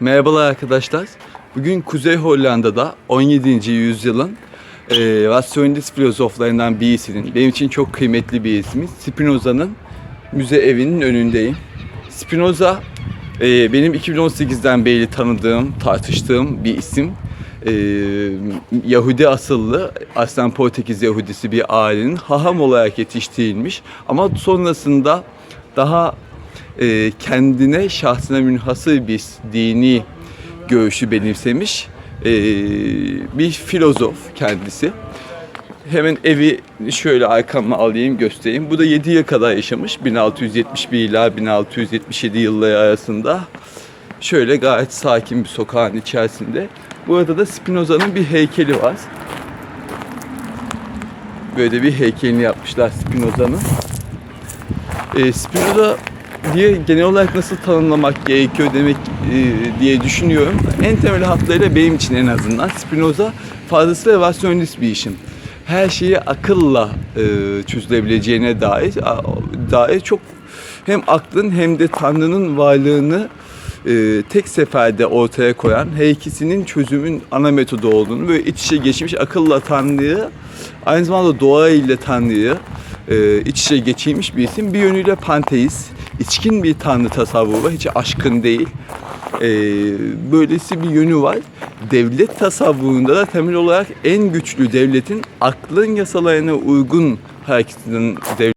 Merhabalar arkadaşlar. Bugün Kuzey Hollanda'da 17. yüzyılın e, rasyonelist filozoflarından birisinin, benim için çok kıymetli bir ismi, Spinoza'nın müze evinin önündeyim. Spinoza e, benim 2018'den beri tanıdığım, tartıştığım bir isim. E, Yahudi asıllı, aslen Portekiz Yahudisi bir ailenin haham olarak yetiştirilmiş ama sonrasında daha e, kendine şahsına münhasır bir dini görüşü benimsemiş e, bir filozof kendisi. Hemen evi şöyle arkama alayım göstereyim. Bu da 7 yıl kadar yaşamış. 1671 ila 1677 yılları arasında. Şöyle gayet sakin bir sokağın içerisinde. Burada da Spinoza'nın bir heykeli var. Böyle bir heykelini yapmışlar Spinoza'nın. E, Spinoza diye genel olarak nasıl tanımlamak gerekiyor demek e, diye düşünüyorum. En temel hatlarıyla benim için en azından Spinoza fazlasıyla rasyonelist bir işim. Her şeyi akılla e, çözülebileceğine dair dair çok hem aklın hem de Tanrı'nın varlığını e, tek seferde ortaya koyan her ikisinin çözümün ana metodu olduğunu böyle iç içe geçmiş akılla Tanrı'yı aynı zamanda doğa ile Tanrı'yı e, iç içe geçirmiş bir isim. Bir yönüyle panteist, içkin bir tanrı tasavvuru, hiç aşkın değil. E, böylesi bir yönü var. Devlet tasavvurunda da temel olarak en güçlü devletin aklın yasalarına uygun hareketinin devlet